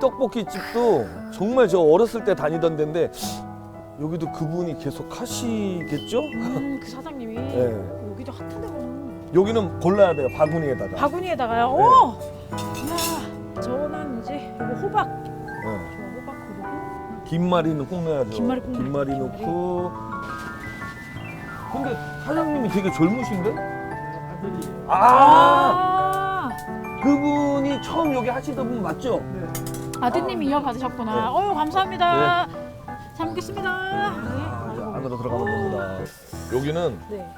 떡볶이 집도 정말 저 어렸을 때 다니던 데인데 여기도 그분이 계속 하시겠죠? 음, 그 사장님이 네. 여기도 핫한 데구나. 여기는 골라야 돼요 바구니에다가. 바구니에다가요. 네. 오! 이야, 저는 이제 이거 호박. 네. 저 호박 그리고 김말이는 꼭 넣어야죠. 김말이 꼭 김말이 넣어요, 넣고. 근데 사장님이 되게 젊으신데? 아, 아, 그분이 처음 여기 하시던 분 맞죠? 아드님이 이어받으셨구나. 네. 어유 감사합니다. 잘 먹겠습니다. 아, 이제 네. 안으로 들어가면 됩니다. 여기는 네.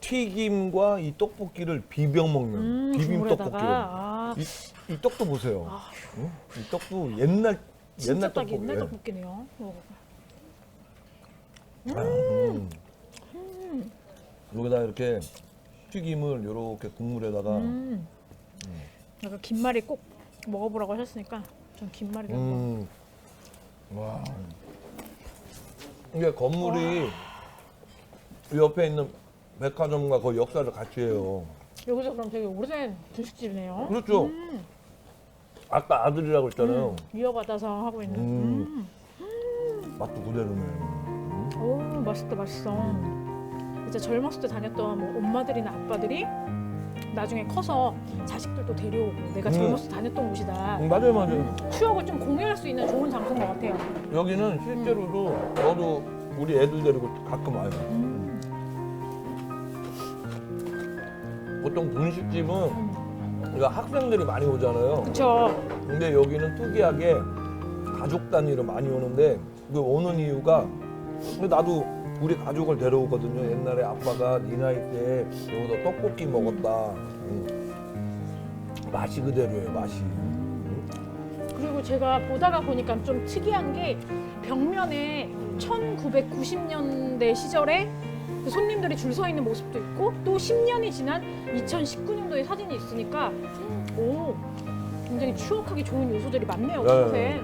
튀김과 이 떡볶이를 비벼 먹는 음, 비빔 국물에다가. 떡볶이거든요. 아, 이, 이 떡도 보세요. 아, 응? 이 떡도 옛날 진짜 옛날 딱 떡볶이. 옛날 예. 떡볶이네요. 먹어봐. 아, 음. 여기다 이렇게 튀김을 이렇게 국물에다가 음. 약간 김말이 꼭 먹어보라고 하셨으니까 전 김말이 한번. 음. 와. 이게 건물이 이 옆에 있는 백화점과 거의 역사를 같이 해요. 여기서 그럼 되게 오래된 분식집이네요. 그렇죠. 음, 아까 아들이라고 했잖아요. 이어받아서 하고 있는. 음. 음. 맛도 그대로네. 음. 오 맛있다 맛있어. 이제 젊었을 때 다녔던 뭐 엄마들이나 아빠들이 나중에 커서 자식들도 데려오고 내가 음. 젊었을 때 다녔던 곳이다. 음, 맞아요, 맞아요. 추억을 좀 공유할 수 있는 좋은 장소인 것 같아요. 여기는 실제로도 저도 우리 애들 데리고 가끔 와요. 음. 보통 분식집은 음. 우리가 학생들이 많이 오잖아요. 그쵸. 근데 여기는 특이하게 가족 단위로 많이 오는데 그 오는 이유가 근데 나도 우리 가족을 데려오거든요. 옛날에 아빠가 네 나이 때 여기서 떡볶이 먹었다. 음. 맛이 그대로예요. 맛이. 그리고 제가 보다가 보니까 좀 특이한 게 벽면에 1990년대 시절에 그 손님들이 줄 서 있는 모습도 있고 또 10년이 지난 2019년도의 사진이 있으니까 오 굉장히 추억하기 좋은 요소들이 많네요 네. 곳에